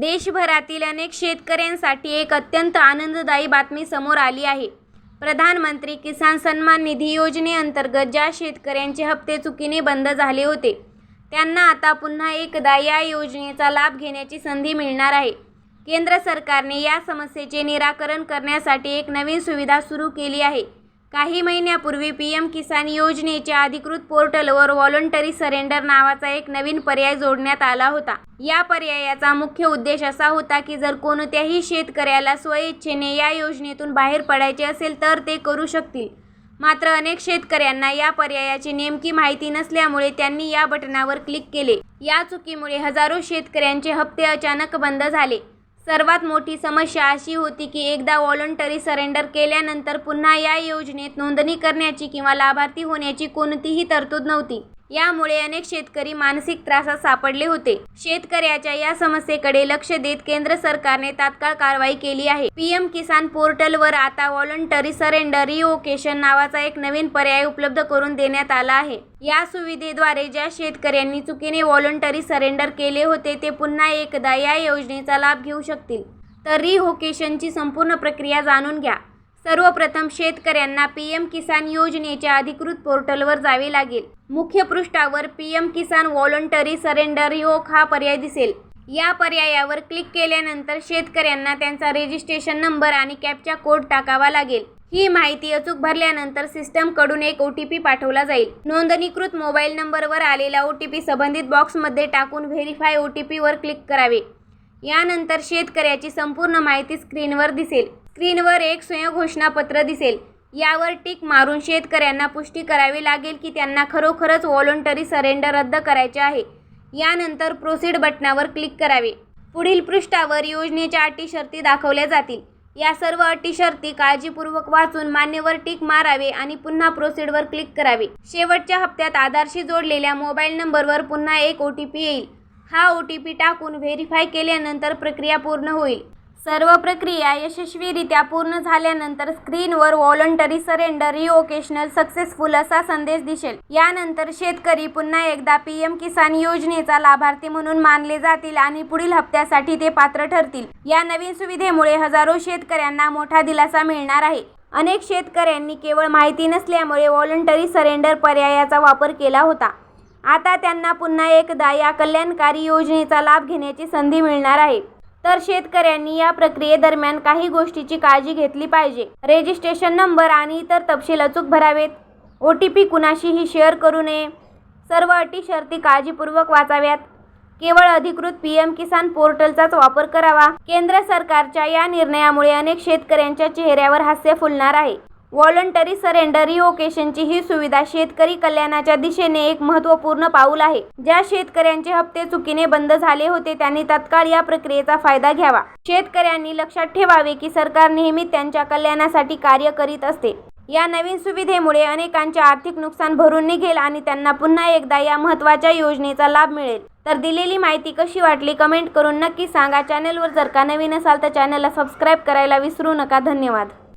देशभरातील अनेक शेतकऱ्यांसाठी एक अत्यंत आनंददायी बातमी समोर आली आहे. प्रधानमंत्री किसान सन्मान निधी योजनेअंतर्गत ज्या शेतकऱ्यांचे हप्ते चुकीने बंद झाले होते त्यांना आता पुन्हा एकदा या योजनेचा लाभ घेण्याची संधी मिळणार आहे. केंद्र सरकारने या समस्येचे निराकरण करण्यासाठी एक नवीन सुविधा सुरू केली आहे. काही महिन्यापूर्वी पी एम किसान योजनेच्या अधिकृत पोर्टलवर व्हॉलंटरी सरेंडर नावाचा एक नवीन पर्याय जोडण्यात आला होता. या पर्यायाचा मुख्य उद्देश असा होता की जर कोणत्याही शेतकऱ्याला स्वइच्छेने या योजनेतून बाहेर पडायचे असेल तर ते करू शकतील. मात्र अनेक शेतकऱ्यांना या पर्यायाची नेमकी माहिती नसल्यामुळे त्यांनी या बटणावर क्लिक केले. या चुकीमुळे हजारो शेतकऱ्यांचे हप्ते अचानक बंद झाले. सर्वात मोठी समस्या अशी होती की एकदा व्हॉलंटरी सरेंडर केल्यानंतर पुन्हा या योजनेत नोंदणी करण्याची किंवा लाभार्थी होण्याची कोणतीही तरतूद नव्हती. यामुळे अनेक शेतकरी मानसिक त्रासात सापडले होते. शेतकऱ्याच्या या समस्येकडे लक्ष देत केंद्र सरकारने तात्काळ कारवाई केली आहे. पीएम किसान पोर्टलवर आता व्हॉलंटरी सरेंडर रिओकेशन नावाचा एक नवीन पर्याय उपलब्ध करून देण्यात आला आहे. या सुविधेद्वारे ज्या शेतकऱ्यांनी चुकीने व्हॉलंटरी सरेंडर केले होते ते पुन्हा एकदा या योजनेचा लाभ घेऊ शकतील. तर रिहोकेशनची संपूर्ण प्रक्रिया जाणून घ्या. सर्वप्रथम शेतकऱ्यांना पी एम किसान योजनेच्या अधिकृत पोर्टलवर जावे लागेल. मुख्य पृष्ठावर P M Kisan voluntary surrender yoke हा पर्याय दिसेल. या पर्यायावर क्लिक केल्यानंतर शेतकऱ्यांना त्यांचा रजिस्ट्रेशन नंबर आणि कॅपचा कोड टाकावा लागेल. ही माहिती अचूक भरल्यानंतर सिस्टमकडून एक ओ टी पी पाठवला जाईल. नोंदणीकृत मोबाईल नंबरवर आलेला ओ टी पी संबंधित बॉक्समध्ये टाकून व्हेरीफाय ओ टी पीवर क्लिक करावे. यानंतर शेतकऱ्याची संपूर्ण माहिती स्क्रीनवर दिसेल. स्क्रीनवर एक स्वयंघोषणापत्र दिसेल. यावर टिक मारून शेतकऱ्यांना पुष्टी करावी लागेल की त्यांना खरोखरच व्हॉलंटरी सरेंडर रद्द करायचे आहे. यानंतर प्रोसीड बटणावर क्लिक करावे. पुढील पृष्ठावर योजनेच्या अटी शर्ती दाखवल्या जातील. या सर्व अटी शर्ती काळजीपूर्वक वाचून मान्यवर टिक मारावे आणि पुन्हा प्रोसीडवर क्लिक करावे. शेवटच्या हप्त्यात आधारशी जोडलेल्या मोबाईल नंबरवर पुन्हा एक ओ टी पी येईल. हा ओ टी पी टाकून व्हेरीफाय केल्यानंतर प्रक्रिया पूर्ण होईल. सर्व प्रक्रिया यशस्वीरित्या पूर्ण झाल्यानंतर स्क्रीनवर व्हॉलंटरी सरेंडर रिओकेशनल सक्सेसफुल असा संदेश दिसेल. यानंतर शेतकरी पुन्हा एकदा पी एम किसान योजनेचा लाभार्थी म्हणून मानले जातील आणि पुढील हप्त्यासाठी ते पात्र ठरतील. या नवीन सुविधेमुळे हजारो शेतकऱ्यांना मोठा दिलासा मिळणार आहे. अनेक शेतकऱ्यांनी केवळ माहिती नसल्यामुळे व्हॉलंटरी सरेंडर पर्यायाचा वापर केला होता. आता त्यांना पुन्हा एकदा या कल्याणकारी योजनेचा लाभ घेण्याची संधी मिळणार आहे. तर शेतकऱ्यांनी या प्रक्रियेदरम्यान काही गोष्टीची काळजी घेतली पाहिजे. रेजिस्ट्रेशन नंबर आणि इतर तपशील अचूक भरावेत. ओ टी पी कुणाशीही शेअर करू नये. सर्व अटी शर्ती काळजीपूर्वक वाचाव्यात. केवळ अधिकृत पी एम किसान पोर्टलचाच वापर करावा. केंद्र सरकारच्या या निर्णयामुळे अनेक शेतकऱ्यांच्या चेहऱ्यावर हास्य फुलणार आहे. व्हॉलंटरी सरेंडर रिओकेशनची ही सुविधा शेतकरी कल्याणाच्या दिशेने एक महत्त्वपूर्ण पाऊल आहे. ज्या शेतकऱ्यांचे हप्ते चुकीने बंद झाले होते त्यांनी तत्काळ या प्रक्रियेचा फायदा घ्यावा. शेतकऱ्यांनी लक्षात ठेवावे की सरकार नेहमी त्यांच्या कल्याणासाठी कार्य करीत असते. या नवीन सुविधेमुळे अनेकांचे आर्थिक नुकसान भरून निघेल आणि त्यांना पुन्हा एकदा या महत्त्वाच्या योजनेचा लाभ मिळेल. तर दिलेली माहिती कशी वाटली कमेंट करून नक्की सांगा. चॅनलवर जर का नवीन असाल तर चॅनलला सबस्क्राईब करायला विसरू नका. धन्यवाद.